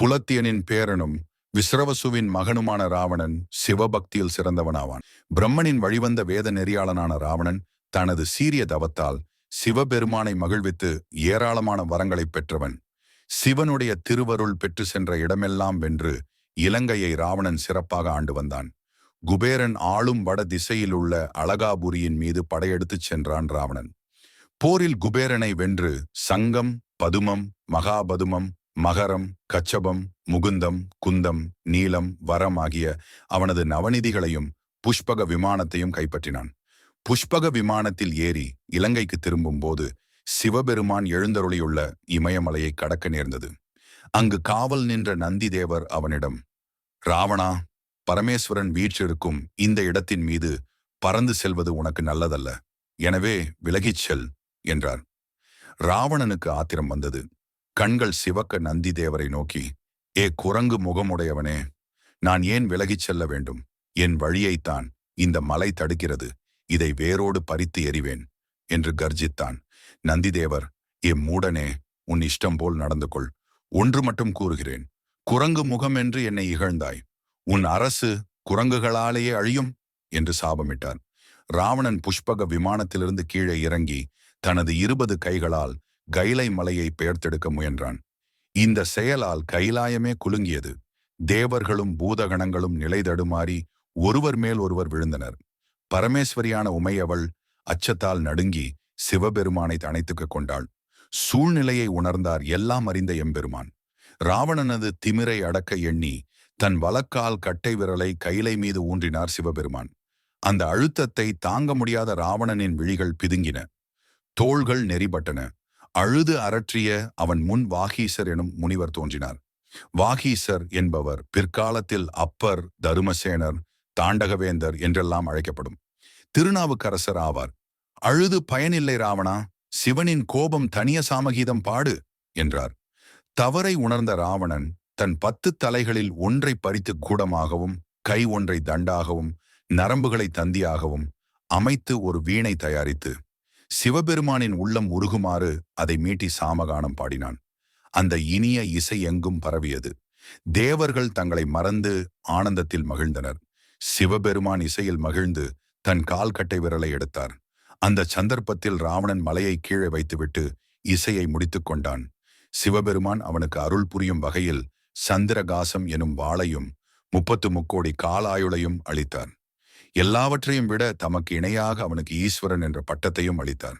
புலத்தியனின் பேரனும் விஸ்ரவசுவின் மகனுமான ராவணன் சிவபக்தியில் சிறந்தவனாவான். பிரம்மனின் வழிவந்த வேத நெறியாளனான ராவணன் தனது சீரிய தவத்தால் சிவபெருமானை மகிழ்வித்து ஏராளமான வரங்களை பெற்றவன். சிவனுடைய திருவருள் பெற்று சென்ற இடமெல்லாம் வென்று இலங்கையை ராவணன் சிறப்பாக ஆண்டு வந்தான். குபேரன் ஆளும் வட திசையில் உள்ள அழகாபுரியின் மீது படையெடுத்துச் சென்றான் ராவணன். போரில் குபேரனை வென்று சங்கம் பதுமம் மகாபதுமம் மகரம் கச்சபம் முகுந்தம் குந்தம் நீலம் வரம் ஆகிய அவனது நவநிதிகளையும் புஷ்பக விமானத்தையும் கைப்பற்றினான். புஷ்பக விமானத்தில் ஏறி இலங்கைக்கு திரும்பும் போது சிவபெருமான் எழுந்தருளியுள்ள இமயமலையை கடக்க நேர்ந்தது. அங்கு காவல் நின்ற நந்தி தேவர் அவனிடம் ராவணா பரமேஸ்வரன் வீற்றிருக்கும் இந்த இடத்தின் மீது பறந்து செல்வது உனக்கு நல்லதல்ல. எனவே விலகிச் செல் என்றார். ராவணனுக்கு ஆத்திரம் வந்தது. கண்கள் சிவக்க நந்தி தேவரை நோக்கி ஏ குரங்கு முகமுடையவனே நான் ஏன் விலகிச் செல்ல வேண்டும்? என் வழியைத்தான் இந்த மலை தடுக்கிறது. இதை வேரோடு பறித்து எறிவேன் என்று கர்ஜித்தான். நந்திதேவர் எம் மூடனே உன் இஷ்டம் போல் நடந்து கொள். ஒன்று மட்டும் கூறுகிறேன். குரங்கு முகம் என்று என்னை இகழ்ந்தாய். உன் அரசு குரங்குகளாலேயே அழியும் என்று சாபமிட்டார். ராவணன் புஷ்பக விமானத்திலிருந்து கீழே இறங்கி தனது இருபது கைகளால் கைலை மலையை பெயர்த்தெடுக்க முயன்றான். இந்த செயலால் கைலாயமே குலுங்கியது. தேவர்களும் பூதகணங்களும் நிலை தடுமாறி ஒருவர் மேல் ஒருவர் விழுந்தனர். பரமேஸ்வரியான உமையவள் அச்சத்தால் நடுங்கி சிவபெருமானை தனைத்துக்க கொண்டாள். சூழ்நிலையை உணர்ந்தார் எல்லாம் அறிந்த எம்பெருமான். ராவணனது திமிரை அடக்க எண்ணி தன் வலக்கால் கட்டை விரலை கைலை மீது ஊன்றினார் சிவபெருமான். அந்த அழுத்தத்தை தாங்க முடியாத ராவணனின் விழிகள் பிதுங்கின. தோள்கள் நெறிபட்டன. அழுது அரற்றிய அவன் முன் வாகீசர் எனும் முனிவர் தோன்றினார். வாகீசர் என்பவர் பிற்காலத்தில் அப்பர் தருமசேனர் தாண்டகவேந்தர் என்றெல்லாம் அழைக்கப்படும். திருநாவுக்கரசர் ஆவார். அழுது பயனில்லை ராவணா சிவனின் கோபம் தனிய சாமகீதம் பாடு என்றார். தவறை உணர்ந்த ராவணன் தன் பத்து தலைகளில் ஒன்றை பறித்து கூடமாகவும் கை ஒன்றை தண்டாகவும் நரம்புகளை தந்தியாகவும் அமைத்து ஒரு வீணை தயாரித்து சிவபெருமானின் உள்ளம் உருகுமாறு அதை மீட்டி சாமகானம் பாடினான். அந்த இனிய இசை எங்கும் பரவியது. தேவர்கள் தங்களை மறந்து ஆனந்தத்தில் மகிழ்ந்தனர். சிவபெருமான் இசையில் மகிழ்ந்து தன் கால்கட்டை விரலை எடுத்தார். அந்த சந்தர்ப்பத்தில் ராவணன் மலையை கீழே வைத்துவிட்டு இசையை முடித்துக் கொண்டான். சிவபெருமான் அவனுக்கு அருள் புரியும் வகையில் சந்திரகாசம் எனும் வாளையும் முப்பத்து முக்கோடி காலாயுளையும் அளித்தார். எல்லாவற்றையும் விட தமக்கு இணையாக அவனுக்கு ஈஸ்வரன் என்ற பட்டத்தையும் அளித்தான்.